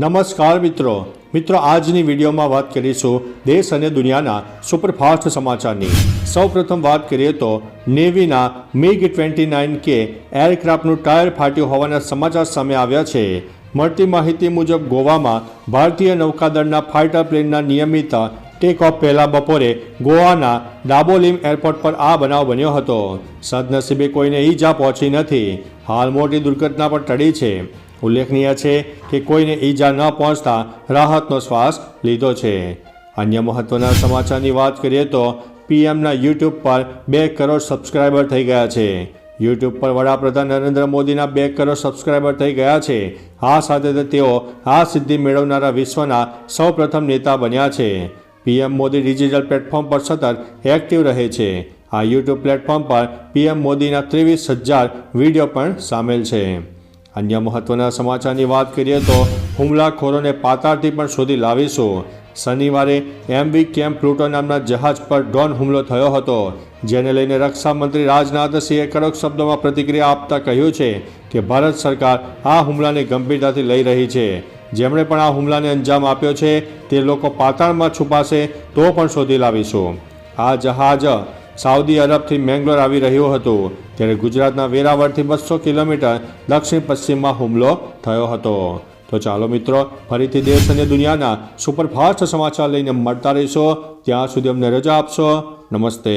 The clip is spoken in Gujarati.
નમસ્કાર મિત્રો. મિત્રો, આજની વિડીયોમાં વાત કરીશું દેશ અને દુનિયાના સુપરફાસ્ટ સમાચારની. સૌપ્રથમ વાત કરીએ તો નેવીના મિગ ટ્વેન્ટી નાઇન કે એરક્રાફ્ટનું ટાયર ફાટ્યું હોવાના સમાચાર સામે આવ્યા છે. મળતી માહિતી મુજબ, ગોવામાં ભારતીય નૌકાદળના ફાઇટર પ્લેનના નિયમિત ટેક ઓફ પહેલા બપોરે ગોવાના ડાબોલિમ એરપોર્ટ પર આ બનાવ બન્યો હતો. સદનસીબે કોઈને ઈજા પહોંચી નથી. હાલ મોટી દુર્ઘટના પણ ટળી છે. ઉલ્લેખનીય છે કે કોઈને ઈજા ન પહોંચતા રાહતનો શ્વાસ લીધો છે. અન્ય મહત્વના સમાચારની વાત કરીએ તો પીએમના યુટ્યુબ પર બે કરોડ સબસ્ક્રાઈબર થઈ ગયા છે. યુટ્યુબ પર વડાપ્રધાન નરેન્દ્ર મોદીના બે કરોડ સબસ્ક્રાઈબર થઈ ગયા છે. આ સાથે તેઓ આ સિદ્ધિ મેળવનારા વિશ્વના સૌપ્રથમ નેતા બન્યા છે. પીએમ મોદી ડિજિટલ પ્લેટફોર્મ પર સતત એક્ટિવ રહે છે. આ યુટ્યુબ પ્લેટફોર્મ પર પીએમ મોદીના ત્રેવીસ હજાર વીડિયો પણ સામેલ છે. અન્ય મહત્વના સમાચારની વાત કરીએ તો હુમલાખોરોને પાતાળથી પણ શોધી લાવીશું. શનિવારે એમવી કેમ્પ પ્લુટો નામના જહાજ પર ડ્રોન હુમલો થયો હતો, જેને લઈને રક્ષામંત્રી રાજનાથસિંહે કડક શબ્દોમાં પ્રતિક્રિયા આપતા કહ્યું છે કે ભારત સરકાર આ હુમલાને ગંભીરતાથી લઈ રહી છે. જેમણે પણ આ હુમલાને અંજામ આપ્યો છે, તે લોકો પાતાળમાં છુપાશે તો પણ શોધી લાવીશું. આ જહાજ સાઉદી અરબથી મેંગ્લોર આવી રહ્યું હતું, ત્યારે ગુજરાતના વેરાવળથી બસો કિલોમીટર દક્ષિણ પશ્ચિમમાં હુમલો થયો હતો. તો ચાલો મિત્રો, ફરીથી દેશ અને દુનિયાના સુપરફાસ્ટ સમાચાર લઈને મળતા રહીશો. ત્યાં સુધી અમને રજા આપશો. નમસ્તે.